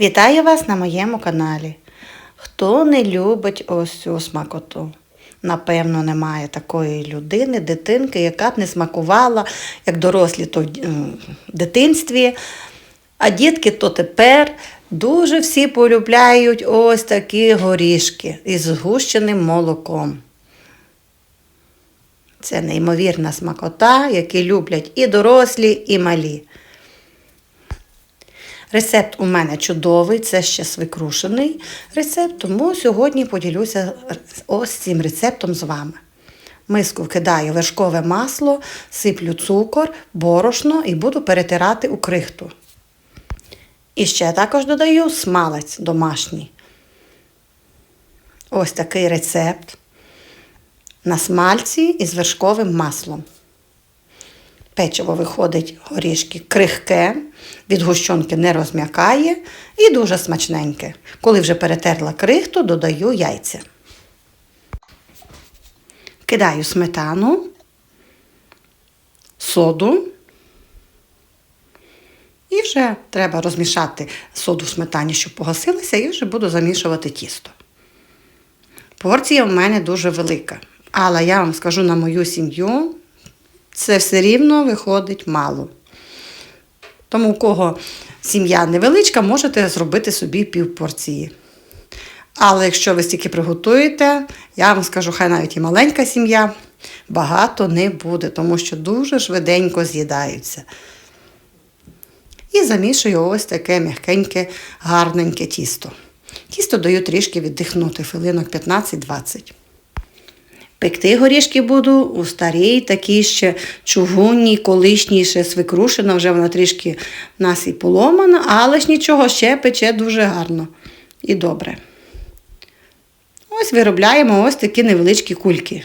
Вітаю вас на моєму каналі. Хто не любить ось цю смакоту? Напевно, немає такої людини, дитинки, яка б не смакувала, як дорослі то в дитинстві. А дітки то тепер дуже всі полюбляють ось такі горішки із згущеним молоком. Це неймовірна смакота, які люблять і дорослі, і малі. Рецепт у мене чудовий, це ще свекрушений рецепт, тому сьогодні поділюся ось цим рецептом з вами. Миску вкидаю вершкове масло, сиплю цукор, борошно і буду перетирати у крихту. І ще також додаю смалець домашній. Ось такий рецепт на смальці із вершковим маслом. Печиво виходить горішки крихке, від гущонки не розм'якає і дуже смачненьке. Коли вже перетерла крихту, додаю яйця. Кидаю сметану, соду. І вже треба розмішати соду в сметані, щоб погасилася, і вже буду замішувати тісто. Порція в мене дуже велика. Але я вам скажу на мою сім'ю, це все рівно виходить мало. Тому, у кого сім'я невеличка, можете зробити собі півпорції. Але якщо ви стільки приготуєте, я вам скажу, хай навіть і маленька сім'я, багато не буде, тому що дуже швиденько з'їдаються. І замішую ось таке м'якеньке, гарненьке тісто. Тісто даю трішки віддихнути, хвилинок 15-20. Пекти горішки буду у старій, такій ще чугунній, колишній, ще свекрушена, вже вона трішки в нас і поломана, але ж нічого, ще пече дуже гарно і добре. Ось виробляємо ось такі невеличкі кульки.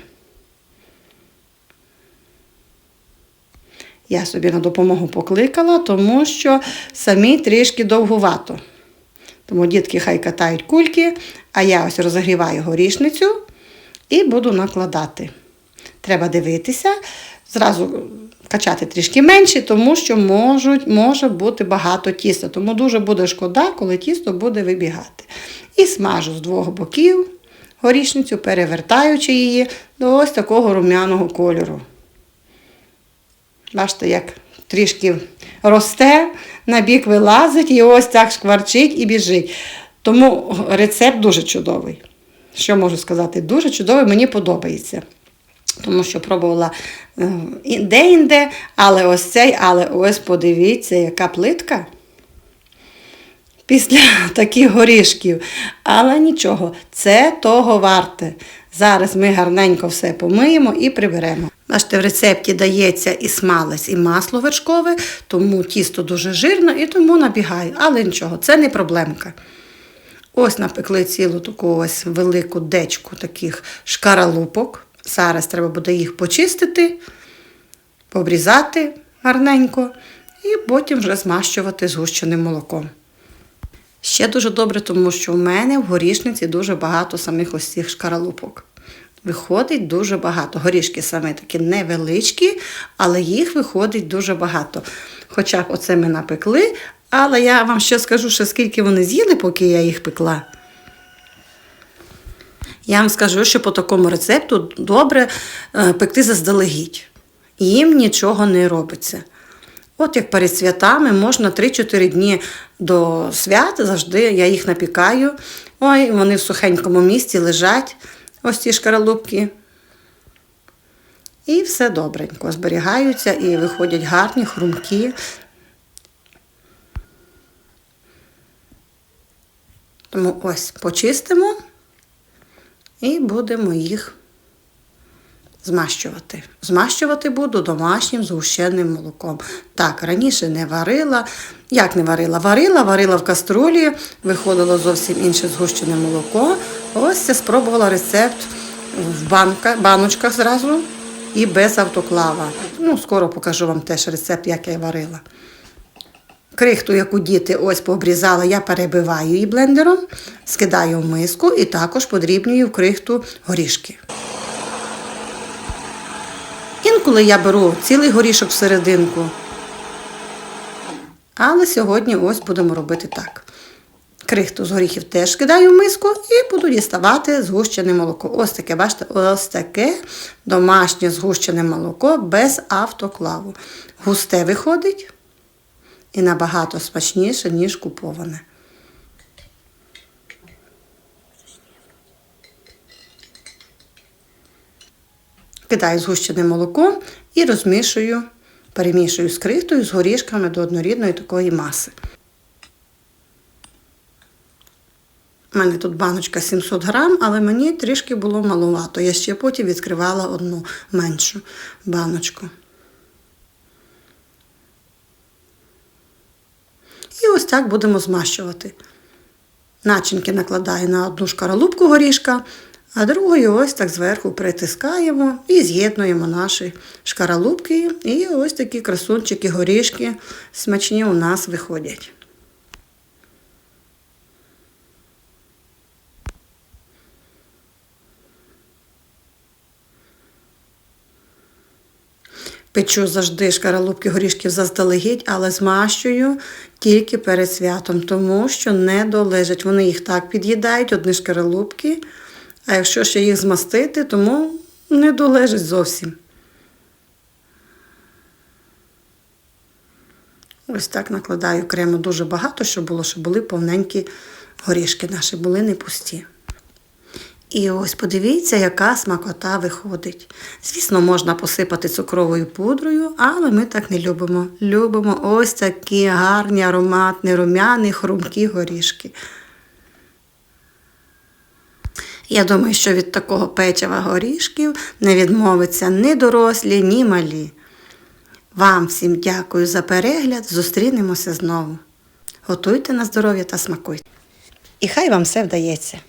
Я собі на допомогу покликала, тому що самі трішки довгувато. Тому дітки хай катають кульки, а я ось розігріваю горішницю і буду накладати. Треба дивитися, зразу качати трішки менше, тому що можуть, може бути багато тіста. Тому дуже буде шкода, коли тісто буде вибігати. І смажу з двох боків горішницю, перевертаючи її до ось такого рум'яного кольору. Бачите, як трішки росте, на бік вилазить і ось так шкварчить і біжить. Тому рецепт дуже чудовий. Що можу сказати? Дуже чудовий, мені подобається. Тому що пробувала е, де-інде, але ось цей, але ось подивіться, яка плитка. Після таких горішків. Але нічого, це того варте. Зараз ми гарненько все помиємо і приберемо. Бачите, в рецепті дається і смалець, і масло вершкове, тому тісто дуже жирне і тому набігає. Але нічого, це не проблемка. Ось напекли цілу таку ось велику дечку таких шкаралупок. Зараз треба буде їх почистити, обрізати гарненько і потім вже змащувати згущеним молоком. Ще дуже добре, тому що в мене в горішниці дуже багато самих ось цих шкаралупок. Виходить дуже багато. Горішки саме такі невеличкі, але їх виходить дуже багато. Хоча оце ми напекли, але я вам ще скажу, що скільки вони з'їли, поки я їх пекла. Я вам скажу, що по такому рецепту добре е, пекти заздалегідь. Їм нічого не робиться. От як перед святами можна 3-4 дні до свят, завжди я їх напікаю. Ой, вони в сухенькому місці лежать, ось ці шкаралупки. І все добренько зберігаються і виходять гарні, хрумкі. Тому ось почистимо і будемо їх змащувати. Змащувати буду домашнім згущеним молоком. Так, раніше не варила. Як не варила? Варила, варила в каструлі, виходило зовсім інше згущене молоко. Ось я спробувала рецепт в банка, баночках зразу і без автоклава. Ну, скоро покажу вам теж рецепт, як я варила. Крихту, яку діти ось пообрізали, я перебиваю її блендером, скидаю в миску і також подрібнюю в крихту горішки. Інколи я беру цілий горішок всерединку. Але сьогодні ось будемо робити так. Крихту з горіхів теж кидаю в миску і буду діставати згущене молоко. Ось таке, бачите, ось таке домашнє згущене молоко без автоклаву. Густе виходить і набагато смачніше, ніж куповане. Кидаю згущене молоко і розмішую, перемішую з крихтою з горішками до однорідної такої маси. У мене тут баночка 700 грам, але мені трішки було маловато. Я ще потім відкривала одну меншу баночку. І ось так будемо змащувати. Начинки накладаю на одну шкаралупку горішка, а другою ось так зверху притискаємо і з'єднуємо наші шкаралупки. І ось такі красунчики, горішки смачні у нас виходять. Печу завжди шкаралупки горішків заздалегідь, але змащую тільки перед святом, тому що не долежать. Вони їх так під'їдають, одні шкаралупки, а якщо ще їх змастити, тому не долежить зовсім. Ось так накладаю крему дуже багато, щоб було, щоб були повненькі горішки наші, були не пусті. І ось подивіться, яка смакота виходить. Звісно, можна посипати цукровою пудрою, але ми так не любимо. Любимо ось такі гарні, ароматні, рум'яні, хрумкі горішки. Я думаю, що від такого печива горішків не відмовиться ні дорослі, ні малі. Вам всім дякую за перегляд. Зустрінемося знову. Готуйте на здоров'я та смакуйте. І хай вам все вдається.